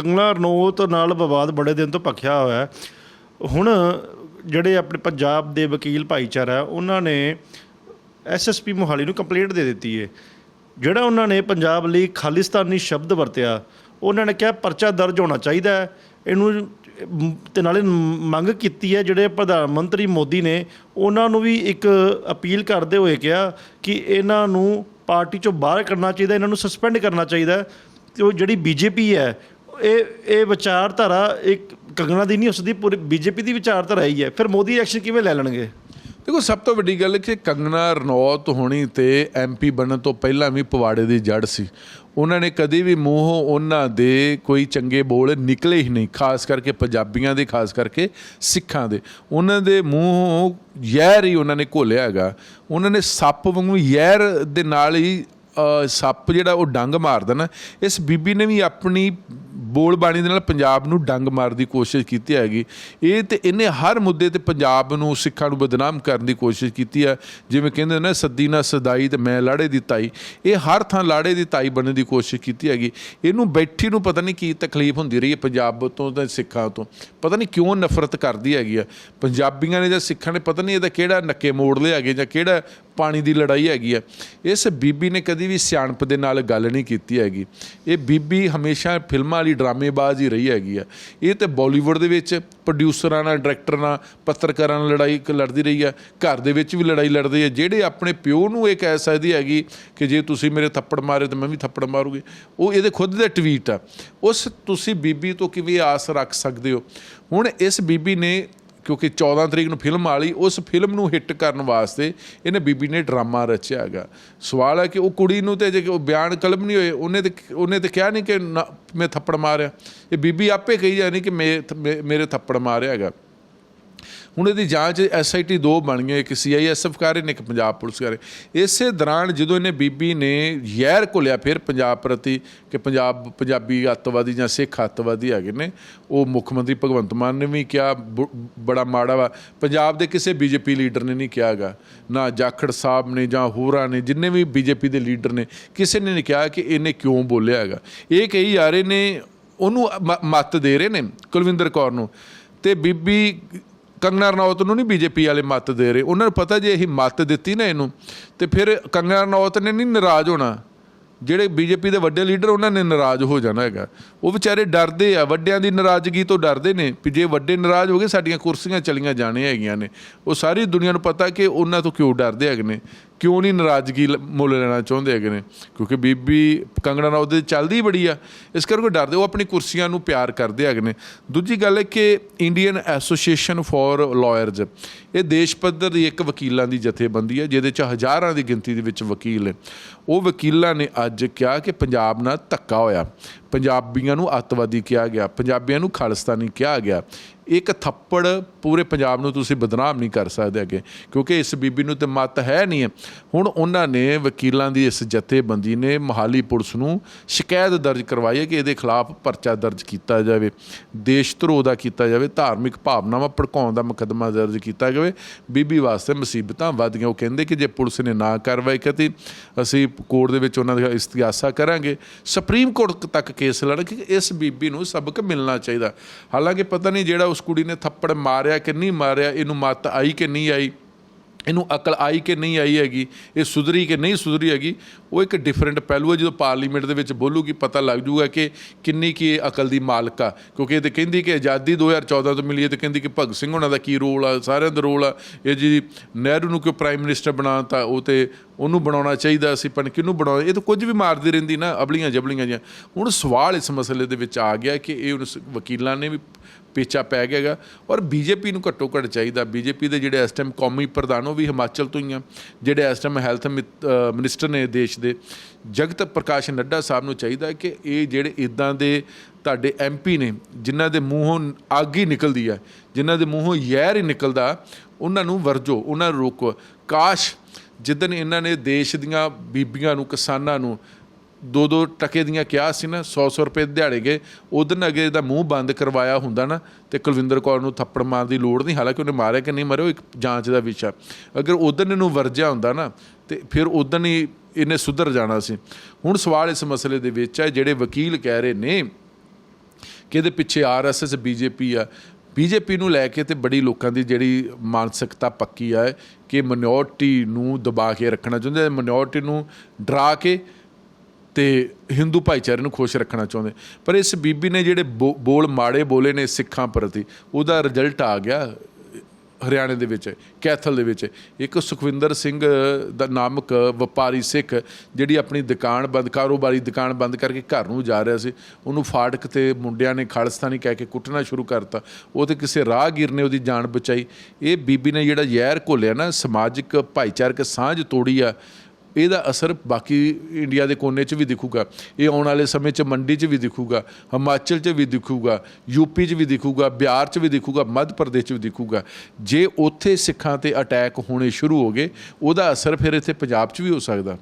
ਕੰਗਨਾ ਰਣੌਤ ਨਾਲ ਵਿਵਾਦ ਬੜੇ ਦਿਨ ਤੋਂ ਭਖਿਆ ਹੋਇਆ ਹੈ। ਹੁਣ ਜਿਹੜੇ ਆਪਣੇ ਪੰਜਾਬ ਦੇ ਵਕੀਲ ਭਾਈਚਾਰਾ ਉਹਨਾਂ ਨੇ ਐਸਐਸਪੀ ਮੋਹਾਲੀ ਨੂੰ ਕੰਪਲੇਂਟ ਦੇ ਦਿੱਤੀ ਹੈ। ਜਿਹੜਾ ਉਹਨਾਂ ਨੇ ਪੰਜਾਬ ਲਈ ਖਾਲਿਸਤਾਨੀ ਸ਼ਬਦ ਵਰਤਿਆ ਉਹਨਾਂ ਨੇ ਕਿਹਾ ਪਰਚਾ ਦਰਜ ਹੋਣਾ ਚਾਹੀਦਾ ਹੈ। ਇਹਨੂੰ ਮ, ਤੇ ਨਾਲੇ ਮੰਗ ਕੀਤੀ ਹੈ ਜਿਹੜੇ ਪ੍ਰਧਾਨ ਮੰਤਰੀ ਮੋਦੀ ਨੇ ਉਹਨਾਂ ਨੂੰ ਵੀ ਇੱਕ ਅਪੀਲ ਕਰਦੇ ਹੋਏ ਕਿਹਾ ਕਿ ਇਹਨਾਂ ਨੂੰ ਪਾਰਟੀ ਚੋਂ ਬਾਹਰ ਕਰਨਾ ਚਾਹੀਦਾ ਇਹਨਾਂ ਨੂੰ ਸਸਪੈਂਡ ਕਰਨਾ ਚਾਹੀਦਾ ਹੈ। ਤੇ ਉਹ ਜਿਹੜੀ ਬੀਜੇਪੀ ਹੈ ਇਹ ਇਹ ਵਿਚਾਰਧਾਰਾ ਇੱਕ ਕੰਗਣਾ ਦੀ ਨਹੀਂ ਉਸਦੀ ਪੂਰੀ ਬੀਜੇਪੀ ਦੀ ਵਿਚਾਰਧਾਰਾ ਹੀ ਹੈ। ਫਿਰ ਮੋਦੀ ਐਕਸ਼ਨ ਕਿਵੇਂ ਲੈ ਲੈਣਗੇ? ਦੇਖੋ, ਸਭ ਤੋਂ ਵੱਡੀ ਗੱਲ ਕਿ ਕੰਗਣਾ ਰਣੌਤ ਹੋਣੀ ਤੇ ਐਮਪੀ ਬਣਨ ਤੋਂ ਪਹਿਲਾਂ ਵੀ ਪਵਾੜੇ ਦੀ ਜੜ ਸੀ। ਉਹਨਾਂ ਨੇ ਕਦੇ ਵੀ ਮੂੰਹੋਂ ਉਹਨਾਂ ਦੇ ਕੋਈ ਚੰਗੇ ਬੋਲ ਨਿਕਲੇ ਹੀ ਨਹੀਂ, ਖਾਸ ਕਰਕੇ ਪੰਜਾਬੀਆਂ ਦੇ, ਖਾਸ ਕਰਕੇ ਸਿੱਖਾਂ ਦੇ। ਉਹਨਾਂ ਦੇ ਮੂੰਹੋਂ ਜ਼ਹਿਰ ਹੀ ਉਹਨਾਂ ਨੇ ਘੋਲਿਆ ਹੈਗਾ। ਉਹਨਾਂ ਨੇ ਸੱਪ ਵਾਂਗੂ ਯਹਿਰ ਦੇ ਨਾਲ ਹੀ ਸੱਪ ਜਿਹੜਾ ਉਹ ਡੰਗ ਮਾਰਦਾ ਨਾ, ਇਸ ਬੀਬੀ ਨੇ ਵੀ ਆਪਣੀ ਬੋਲ ਬਾਣੀ ਦੇ ਨਾਲ ਪੰਜਾਬ ਨੂੰ ਡੰਗ ਮਾਰਨ ਦੀ ਕੋਸ਼ਿਸ਼ ਕੀਤੀ ਹੈਗੀ। ਇਹ ਤੇ ਇਹਨੇ ਹਰ ਮੁੱਦੇ ਤੇ ਪੰਜਾਬ ਨੂੰ, ਸਿੱਖਾਂ ਨੂੰ ਬਦਨਾਮ ਕਰਨ ਦੀ ਕੋਸ਼ਿਸ਼ ਕੀਤੀ ਹੈ। ਜਿਵੇਂ ਕਹਿੰਦੇ ਨੇ ਸੱਦੀ ਨਾ ਸਦਾਈ ਤੇ ਮੈਂ ਲਾੜੇ ਦੀ ਤਾਈ। ਇਹ ਹਰ ਥਾਂ ਲਾੜੇ ਦੀ ਤਾਈ ਬਣਨ ਦੀ ਕੋਸ਼ਿਸ਼ ਕੀਤੀ ਹੈਗੀ। ਇਹਨੂੰ ਬੈਠੀ ਨੂੰ ਪਤਾ ਨਹੀਂ ਕੀ ਤਕਲੀਫ ਹੁੰਦੀ ਰਹੀ ਹੈ ਪੰਜਾਬ ਤੋਂ ਤੇ ਸਿੱਖਾਂ ਤੋਂ। ਪਤਾ ਨਹੀਂ ਕਿਉਂ ਨਫ਼ਰਤ ਕਰਦੀ ਹੈਗੀ ਆ ਪੰਜਾਬੀਆਂ ਨੇ ਜਾਂ ਸਿੱਖਾਂ ਨੇ ਪਤਾ ਨਹੀਂ ਇਹਦਾ ਕਿਹੜਾ ਨੱਕੇ ਮੋੜ ਲਿਆ ਹੈਗੇ ਜਾਂ ਕਿਹੜਾ ਪਾਣੀ ਦੀ ਲੜਾਈ ਹੈਗੀ ਆ ਇਸ ਬੀਬੀ ਨੇ ਕਦੀ ਵੀ ਸਿਆਣਪ ਦੇ ਨਾਲ ਗੱਲ ਨਹੀਂ ਕੀਤੀ ਹੈਗੀ। ਇਹ ਬੀਬੀ ਹਮੇਸ਼ਾ ਫਿਲਮਾਂ ਵਾਲੀ ਡਰਾਮੇਬਾਜ਼ ਹੀ ਰਹੀ ਹੈਗੀ ਆ। ਇਹ ਤੇ ਬਾਲੀਵੁੱਡ ਦੇ ਵਿੱਚ ਪ੍ਰੋਡਿਊਸਰਾਂ ਨਾਲ ਡਾਇਰੈਕਟਰ ਨਾਲ ਪੱਤਰਕਾਰਾਂ ਨਾਲ ਲੜਾਈ ਕ- ਲੜਦੀ ਰਹੀ ਆ। ਘਰ ਦੇ ਵਿੱਚ ਵੀ ਲੜਾਈ ਲੜਦੀ ਆ। ਜਿਹੜੇ ਆਪਣੇ ਪਿਓ ਨੂੰ ਇਹ ਕਹਿ ਸਕਦੀ ਹੈਗੀ ਕਿ ਜੇ ਤੁਸੀਂ ਮੇਰੇ ਥੱਪੜ ਮਾਰੇ ਤਾਂ ਮੈਂ ਵੀ ਥੱਪੜ ਮਾਰੂਗੀ। ਉਹ ਇਹਦੇ ਖੁਦ ਦੇ ਟਵੀਟ ਆ। ਉਸ ਤੁਸੀਂ ਬੀਬੀ ਤੋਂ ਕਿਵੇਂ ਆਸ ਰੱਖ ਸਕਦੇ ਹੋ? ਹੁਣ ਇਸ ਬੀਬੀ ਨੇ ਕਿਉਂਕਿ 14 ਤਰੀਕ ਨੂੰ ਫਿਲਮ ਆਲੀ ਉਸ ਫਿਲਮ ਨੂੰ ਹਿੱਟ ਕਰਨ ਵਾਸਤੇ ਇਹਨੇ ਬੀਬੀ ਨੇ ਡਰਾਮਾ ਰਚਿਆ ਹੈਗਾ। ਸਵਾਲ ਹੈ ਕਿ ਉਹ ਕੁੜੀ ਨੂੰ ਤੇ ਜੇ ਉਹ ਬਿਆਨ ਕਲਮ ਨਹੀਂ ਹੋਏ, ਉਹਨੇ ਤੇ ਉਹਨੇ ਤੇ ਕਿਹਾ ਨਹੀਂ ਕਿ ਨਾ- ਮੈਂ ਥੱਪੜ ਮਾਰਿਆ। ਇਹ ਬੀਬੀ ਆਪੇ ਕਹੀ ਜਾਣੀ ਕਿ ਮੇ- ਮੇ- ਮੇਰੇ ਥੱਪੜ ਮਾਰਿਆ ਹੈਗਾ। ਹੁਣ ਇਹਦੀ ਜਾਂਚ ਐਸਆਈਟੀ ਦੋ ਬਣ ਗਈ ਇੱਕ ਸੀਆਈਐਸਐਫ ਕਰ ਰਹੇ ਨੇ, ਇੱਕ ਪੰਜਾਬ ਪੁਲਿਸ ਕਰ ਰਹੇ। ਇਸੇ ਦੌਰਾਨ ਜਦੋਂ ਇਹਨੇ ਬੀਬੀ ਨੇ ਜ਼ਹਿਰ ਘੁਲਿਆ, ਫਿਰ ਪੰਜਾਬ ਪ੍ਰਤੀ ਕਿ ਪੰਜਾਬ, ਪੰਜਾਬੀ ਅੱਤਵਾਦੀ ਜਾਂ ਸਿੱਖ ਅੱਤਵਾਦੀ ਹੈਗੇ ਨੇ, ਉਹ ਮੁੱਖ ਮੰਤਰੀ ਭਗਵੰਤ ਮਾਨ ਨੇ ਵੀ ਕਿਹਾ, ਬ- ਬੜਾ ਮਾੜਾ ਵਾ। ਪੰਜਾਬ ਦੇ ਕਿਸੇ ਬੀਜੇਪੀ ਲੀਡਰ ਨੇ ਨਹੀਂ ਕਿਹਾਗਾ ਨਾ ਜਾਖੜ ਸਾਹਿਬ ਨੇ ਜਾਂ ਹੋਰਾਂ ਨੇ, ਜਿੰਨੇ ਵੀ ਬੀਜੇਪੀ ਦੇ ਲੀਡਰ ਨੇ, ਕਿਸੇ ਨੇ ਨਹੀਂ ਕਿਹਾ ਕਿ ਇਹਨੇ ਕਿਉਂ ਬੋਲਿਆ ਹੈਗਾ। ਇਹ ਕਹੀ ਜਾ ਰਹੇ ਨੇ, ਉਹਨੂੰ ਮ- ਮੱਤ ਦੇ ਰਹੇ ਨੇ ਕੁਲਵਿੰਦਰ ਕੌਰ ਨੂੰ। ਤੇ ਬੀਬੀ ਕੰਗਨਾ ਰਣੌਤ ਨੂੰ ਨਹੀਂ ਬੀਜੇਪੀ ਵਾਲੇ ਮੱਤ ਦੇ ਰਹੇ। ਉਹਨਾਂ ਨੂੰ ਪਤਾ ਜੇ ਇਹ ਮੱਤ ਦਿੱਤੀ ਨਾ ਇਹਨੂੰ, ਤੇ ਫਿਰ ਕੰਗਨਾ ਰਣੌਤ ਨੇ ਨਹੀਂ ਨਾਰਾਜ਼ ਹੋਣਾ। ਜਿਹੜੇ ਬੀਜੇਪੀ ਦੇ ਵੱਡੇ ਲੀਡਰ, ਉਹਨਾਂ ਨੇ ਨਾਰਾਜ਼ ਹੋ ਜਾਣਾ ਹੈਗਾ। ਉਹ ਵਿਚਾਰੇ ਡਰਦੇ ਆ, ਵੱਡਿਆਂ ਦੀ ਨਾਰਾਜ਼ਗੀ ਤੋਂ ਡਰਦੇ ਨੇ ਵੀ ਜੇ ਵੱਡੇ ਨਾਰਾਜ਼ ਹੋ ਗਏ, ਸਾਡੀਆਂ ਕੁਰਸੀਆਂ ਚਲੀਆਂ ਜਾਣੀਆਂ ਹੈਗੀਆਂ ਨੇ। ਉਹ ਸਾਰੀ ਦੁਨੀਆ ਨੂੰ ਪਤਾ ਕਿ ਉਹਨਾਂ ਤੋਂ ਕਿਉਂ ਡਰਦੇ ਹੈਗੇ ਨੇ। ਕਿਉਂ ਨਹੀਂ ਨਾਰਾਜ਼ਗੀ ਮੁੱਲ ਲੈਣਾ ਚਾਹੁੰਦੇ ਹੈਗੇ ਨੇ? ਕਿਉਂਕਿ ਬੀਬੀ ਕੰਗਣਾ ਰਣੌਤ ਦੀ ਚੱਲਦੀ ਬੜੀ ਆ। ਇਸ ਕਰਕੇ ਉਹ ਡਰਦੇ, ਉਹ ਆਪਣੀ ਕੁਰਸੀਆਂ ਨੂੰ ਪਿਆਰ ਕਰਦੇ ਹੈਗੇ ਨੇ। ਦੂਜੀ ਗੱਲ ਹੈ ਕਿ ਇੰਡੀਅਨ ਐਸੋਸੀਏਸ਼ਨ ਫਾਰ ਲਾਇਰਜ਼ ਇਹ ਦੇਸ਼ ਪੱਧਰ ਦੀ ਇੱਕ ਵਕੀਲਾਂ ਦੀ ਜਥੇਬੰਦੀ ਹੈ, ਜਿਹਦੇ ਚ ਹਜ਼ਾਰਾਂ ਦੀ ਗਿਣਤੀ ਦੇ ਵਿੱਚ ਵਕੀਲ ਨੇ। ਉਹ ਵਕੀਲਾਂ ਨੇ ਅੱਜ ਕਿਹਾ ਕਿ ਪੰਜਾਬ ਨਾਲ ਧੱਕਾ ਹੋਇਆ। ਪੰਜਾਬੀਆਂ ਨੂੰ ਅੱਤਵਾਦੀ ਕਿਹਾ ਗਿਆ, ਪੰਜਾਬੀਆਂ ਨੂੰ ਖਾਲਿਸਤਾਨੀ ਕਿਹਾ ਗਿਆ। ਇੱਕ ਥੱਪੜ ਪੂਰੇ ਪੰਜਾਬ ਨੂੰ ਤੁਸੀਂ ਬਦਨਾਮ ਨਹੀਂ ਕਰ ਸਕਦੇ ਅੱਗੇ ਕਿਉਂਕਿ ਇਸ ਬੀਬੀ ਨੂੰ ਤੇ ਮਤ ਹੈ ਨਹੀਂ। ਹੈ ਹੁਣ ਉਹਨਾਂ ਨੇ ਵਕੀਲਾਂ ਦੀ ਇਸ ਜਥੇਬੰਦੀ ਨੇ ਮਹਾਲੀ ਪੁਲਿਸ ਨੂੰ ਸ਼ਿਕਾਇਤ ਦਰਜ ਕਰਵਾਈ ਹੈ ਕਿ ਇਹਦੇ ਖਿਲਾਫ ਪਰਚਾ ਦਰਜ ਕੀਤਾ ਜਾਵੇ, ਦੇਸ਼ ਧਰੋਹ ਦਾ ਕੀਤਾ ਜਾਵੇ, ਧਾਰਮਿਕ ਭਾਵਨਾਵਾਂ ਭੜਕਾਉਣ ਦਾ ਮੁਕੱਦਮਾ ਦਰਜ ਕੀਤਾ ਜਾਵੇ। ਬੀਬੀ ਵਾਸਤੇ ਮੁਸੀਬਤਾਂ ਵੱਧ ਗਈਆਂ। ਉਹ ਕਹਿੰਦੇ ਕਿ ਜੇ ਪੁਲਿਸ ਨੇ ਨਾ ਕਾਰਵਾਈ ਕੀਤੀ, ਅਸੀਂ ਕੋਰਟ ਦੇ ਵਿੱਚ ਉਹਨਾਂ ਦਾ ਇਸਤਿਆਸਾ ਕਰਾਂਗੇ। ਸੁਪਰੀਮ ਕੋਰਟ ਤੱਕ ਕੇਸ ਲੜਾਂਗੇ ਕਿ ਇਸ ਬੀਬੀ ਨੂੰ ਸਬਕ ਮਿਲਣਾ ਚਾਹੀਦਾ। ਹਾਲਾਂਕਿ ਪਤਾ ਨਹੀਂ ਜਿਹੜਾ ਉਸ ਕੁੜੀ ਨੇ ਥੱਪੜ ਮਾਰਿਆ ਕਿ ਨਹੀਂ ਮਾਰਿਆ, ਇਹਨੂੰ ਮੱਤ ਆਈ ਕਿ ਨਹੀਂ ਆਈ, ਇਹਨੂੰ ਅਕਲ ਆਈ ਕਿ ਨਹੀਂ ਆਈ ਹੈਗੀ, ਇਹ ਸੁਧਰੀ ਕਿ ਨਹੀਂ ਸੁਧਰੀ ਹੈਗੀ, ਉਹ ਇੱਕ ਡਿਫਰੈਂਟ ਪਹਿਲੂ ਹੈ ਜਦੋਂ ਪਾਰਲੀਮੈਂਟ ਦੇ ਵਿੱਚ ਬੋਲੂਗੀ, ਪਤਾ ਲੱਗ ਜੂਗਾ ਕਿ ਕਿੰਨੀ ਕੀ ਇਹ ਅਕਲ ਦੀ ਮਾਲਕ ਆ। ਕਿਉਂਕਿ ਇਹ ਤੇ ਕਹਿੰਦੀ ਕਿ ਆਜ਼ਾਦੀ 2014 ਤੋਂ ਮਿਲੀ ਹੈ ਤੇ ਕਹਿੰਦੀ ਕਿ ਭਗਤ ਸਿੰਘ ਉਹਨਾਂ ਦਾ ਕੀ ਰੋਲ ਆ, ਸਾਰਿਆਂ ਦਾ ਰੋਲ ਆ। ਇਹ ਜੀ ਨਹਿਰੂ ਨੂੰ ਕਿਉਂ ਪ੍ਰਾਈਮ ਮਿਨਿਸਟਰ ਬਣਾਤਾ, ਉਹ ਤੇ ਉਹਨੂੰ ਬਣਾਉਣਾ ਚਾਹੀਦਾ ਸੀ ਪਰ ਕਿਹਨੂੰ ਬਣਾਉਣਾ? ਇਹ ਤਾਂ ਕੁਝ ਵੀ ਮਾਰਦੀ ਰਹਿੰਦੀ ਨਾ, ਅਬਲੀਆਂ ਜਬਲੀਆਂ ਜਿਹੀਆਂ। ਹੁਣ ਸਵਾਲ ਇਸ ਮਸਲੇ ਦੇ ਵਿੱਚ ਆ ਗਿਆ ਕਿ ਇਹ ਉਸ ਵਕੀਲਾਂ ਨੇ ਵੀ ਪੇਚਾ ਪੈ ਗਿਆ ਹੈਗਾ, ਔਰ ਬੀਜੇਪੀ ਨੂੰ ਘੱਟੋ ਘੱਟ ਚਾਹੀਦਾ। ਬੀਜੇਪੀ ਦੇ ਜਿਹੜੇ ਇਸ ਟਾਈਮ ਕੌਮੀ ਪ੍ਰਧਾਨ, ਉਹ ਵੀ ਹਿਮਾਚਲ ਤੋਂ ਹੀ ਆ। ਜਿਹੜੇ ਇਸ ਟਾਈਮ ਹੈਲਥ ਮਿਨਿਸਟਰ ਨੇ ਦੇਸ਼ ਦੇ, ਜਗਤ ਪ੍ਰਕਾਸ਼ ਨੱਡਾ ਸਾਹਿਬ ਨੂੰ ਚਾਹੀਦਾ ਕਿ ਇਹ ਜਿਹੜੇ ਇਦਾਂ ਦੇ ਤੁਹਾਡੇ ਐਮਪੀ ਨੇ, ਜਿਨ੍ਹਾਂ ਦੇ ਮੂੰਹੋਂ ਅੱਗ ਹੀ ਨਿਕਲਦੀ ਆ, ਜਿਨ੍ਹਾਂ ਦੇ ਮੂੰਹੋਂ ਯਹਿਰ ਹੀ ਨਿਕਲਦਾ, ਉਹਨਾਂ ਨੂੰ ਵਰਜੋ, ਉਹਨਾਂ ਨੂੰ ਰੋਕੋ। ਕਾਸ਼ ਜਿੱਦਨ ਇਹਨਾਂ ਨੇ ਦੇਸ਼ ਦੀਆਂ ਬੀਬੀਆਂ ਨੂੰ, ਕਿਸਾਨਾਂ ਨੂੰ ਦੋ ਦੋ ਟਕੇ ਦੀਆਂ ਕਿਹਾ ਸੀ ਨਾ 100 100 ਰੁਪਏ ਦਿਹਾੜੇ ਗਏ ਉਦੋਂ ਅਗੇ ਦਾ ਮੂੰਹ ਬੰਦ ਕਰਵਾਇਆ ਹੁੰਦਾ ਨਾ, ਤੇ ਕੁਲਵਿੰਦਰ ਕੌਰ ਨੂੰ ਥੱਪੜ ਮਾਰਨ ਦੀ ਲੋੜ ਨਹੀਂ, ਹਾਲਾਂਕਿ ਉਹਨੇ ਮਾਰਿਆ ਕਿ ਨਹੀਂ ਮਾਰਿਆ ਉਹ ਇੱਕ ਜਾਂਚ ਦਾ ਵਿਸ਼ਾ। ਅਗਰ ਉਦੋਂ ਇਹਨੂੰ ਵਰਜਿਆ ਹੁੰਦਾ ਨਾ, ਤੇ ਫਿਰ ਉਦੋਂ ਹੀ ਇਹਨੇ ਸੁਧਰ ਜਾਣਾ ਸੀ। ਹੁਣ ਸਵਾਲ ਇਸ ਮਸਲੇ ਦੇ ਵਿੱਚ ਹੈ, ਜਿਹੜੇ ਵਕੀਲ ਕਹਿ ਰਹੇ ਨੇ ਕਿ ਇਹਦੇ ਪਿੱਛੇ ਆਰਐਸਐਸ ਬੀਜੇਪੀ ਆ ਬੀਜੇਪੀ ਨੂੰ ਲੈ ਕੇ ਤੇ ਬੜੀ ਲੋਕਾਂ ਦੀ ਜਿਹੜੀ ਮਾਨਸਿਕਤਾ ਪੱਕੀ ਆ ਕਿ ਮਿਨੋਰਟੀ ਨੂੰ ਦਬਾ ਕੇ ਰੱਖਣਾ ਚਾਹੁੰਦੇ ਮਿਨੋਰਟੀ ਨੂੰ ਡਰਾ ਕੇ ਤੇ ਹਿੰਦੂ ਭਾਈਚਾਰੇ ਨੂੰ ਖੁਸ਼ ਰੱਖਣਾ ਚਾਹੁੰਦੇ ਪਰ ਇਸ ਬੀਬੀ ਨੇ ਜਿਹੜੇ ਬੋ- ਬੋਲ ਮਾੜੇ ਬੋਲੇ ਨੇ ਸਿੱਖਾਂ ਪ੍ਰਤੀ, ਉਹਦਾ ਰਿਜ਼ਲਟ ਆ ਗਿਆ। ਹਰਿਆਣੇ ਦੇ ਵਿੱਚ, ਕੈਥਲ ਦੇ ਵਿੱਚ, ਇੱਕ ਸੁਖਵਿੰਦਰ ਸਿੰਘ ਦਾ ਨਾਮਕ ਵਪਾਰੀ ਸਿੱਖ ਜਿਹੜੀ ਆਪਣੀ ਦੁਕਾਨ ਬੰਦ, ਕਾਰੋਬਾਰੀ ਦੁਕਾਨ ਬੰਦ ਕਰਕੇ ਘਰ ਨੂੰ ਜਾ ਰਿਹਾ ਸੀ, ਉਹਨੂੰ ਫਾਟਕ ਤੇ ਮੁੰਡਿਆਂ ਨੇ ਖਾਲਸਤਾਨੀ ਕਹਿ ਕੇ ਕੁੱਟਣਾ ਸ਼ੁਰੂ ਕਰਤਾ। ਉਹ ਤੇ ਕਿਸੇ ਰਾਹਗੀਰ ਨੇ ਉਹਦੀ ਜਾਨ ਬਚਾਈ। ਇਹ ਬੀਬੀ ਨੇ ਜਿਹੜਾ ਜ਼ਹਿਰ ਘੋਲਿਆ ਨਾ, ਸਮਾਜਿਕ ਭਾਈਚਾਰਕ ਸਾਂਝ ਤੋੜੀ ਆ ਇਹਦਾ ਅਸਰ ਬਾਕੀ ਇੰਡੀਆ ਦੇ ਕੋਨੇ 'ਚ ਵੀ ਦਿਖੂਗਾ। ਇਹ ਆਉਣ ਵਾਲੇ ਸਮੇਂ 'ਚ ਮੰਡੀ 'ਚ ਵੀ ਦਿਖੂਗਾ, ਹਿਮਾਚਲ 'ਚ ਵੀ ਦਿਖੂਗਾ ਯੂਪੀ 'ਚ ਵੀ ਦਿਖੂਗਾ, ਬਿਹਾਰ 'ਚ ਵੀ ਦਿਖੂਗਾ, ਮੱਧ ਪ੍ਰਦੇਸ਼ 'ਚ ਵੀ ਦਿਖੂਗਾ। ਜੇ ਉੱਥੇ ਸਿੱਖਾਂ ਤੇ ਅਟੈਕ ਹੋਣੇ ਸ਼ੁਰੂ ਹੋ ਗਏ, ਉਹਦਾ ਅਸਰ ਫਿਰ ਇੱਥੇ ਪੰਜਾਬ 'ਚ ਵੀ ਹੋ ਸਕਦਾ।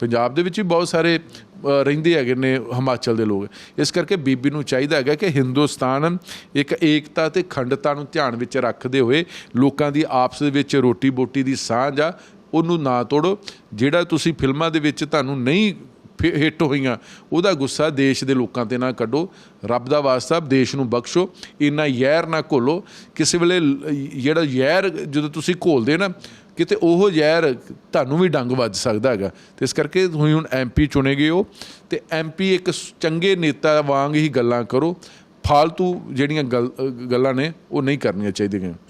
ਪੰਜਾਬ ਦੇ ਵਿੱਚ ਵੀ ਬਹੁਤ ਸਾਰੇ ਰਹਿੰਦੇ ਹੈਗੇ ਨੇ ਹਿਮਾਚਲ ਦੇ ਲੋਕ। ਇਸ ਕਰਕੇ ਬੀਬੀ ਨੂੰ ਚਾਹੀਦਾ ਹੈਗਾ ਕਿ ਹਿੰਦੁਸਤਾਨ ਇੱਕ ਏਕਤਾ ਤੇ ਖੰਡਤਾ ਨੂੰ ਧਿਆਨ ਵਿੱਚ ਰੱਖਦੇ ਹੋਏ ਲੋਕਾਂ ਦੀ ਆਪਸ ਦੇ ਵਿੱਚ ਰੋਟੀ ਬੋਟੀ ਦੀ ਸਾਂਝ ਆ ਉਹਨੂੰ ਨਾ ਤੋੜੋ, ਜਿਹੜਾ ਤੁਸੀਂ ਫਿਲਮਾਂ ਦੇ ਵਿੱਚ ਤੁਹਾਨੂੰ ਨਹੀਂ ਫਿ- ਹਿੱਟ ਹੋਈਆਂ, ਉਹਦਾ ਗੁੱਸਾ ਦੇਸ਼ ਦੇ ਲੋਕਾਂ ਤੇ ਨਾ ਕੱਢੋ। ਰੱਬ ਦਾ ਵਾਸਤਾ, ਦੇਸ਼ ਨੂੰ ਬਖਸ਼ੋ। ਇੰਨਾ ਜ਼ਹਿਰ ਨਾ ਘੋਲੋ। ਕਿਸੇ ਵੇਲੇ ਜਿਹੜਾ ਜ਼ਹਿਰ ਜਦੋਂ ਤੁਸੀਂ ਘੋਲਦੇ ਨਾ, ਕਿਤੇ ਉਹ ਜ਼ਹਿਰ ਤੁਹਾਨੂੰ ਵੀ ਡੰਗ ਵੱਜ ਸਕਦਾ ਹੈਗਾ। ਤੇ ਇਸ ਕਰਕੇ ਤੁਸੀਂ ਹੁਣ ਐਮਪੀ ਚੁਣੇ ਗਏ ਹੋ। ਤੇ ਐਮਪੀ ਇੱਕ ਚੰਗੇ ਨੇਤਾ ਵਾਂਗ ਹੀ ਗੱਲਾਂ ਕਰੋ। ਫਾਲਤੂ ਜਿਹੜੀਆਂ ਗੱਲ- ਗੱਲਾਂ ਨੇ, ਉਹ ਨਹੀਂ ਕਰਨੀਆਂ ਚਾਹੀਦੀਆਂ।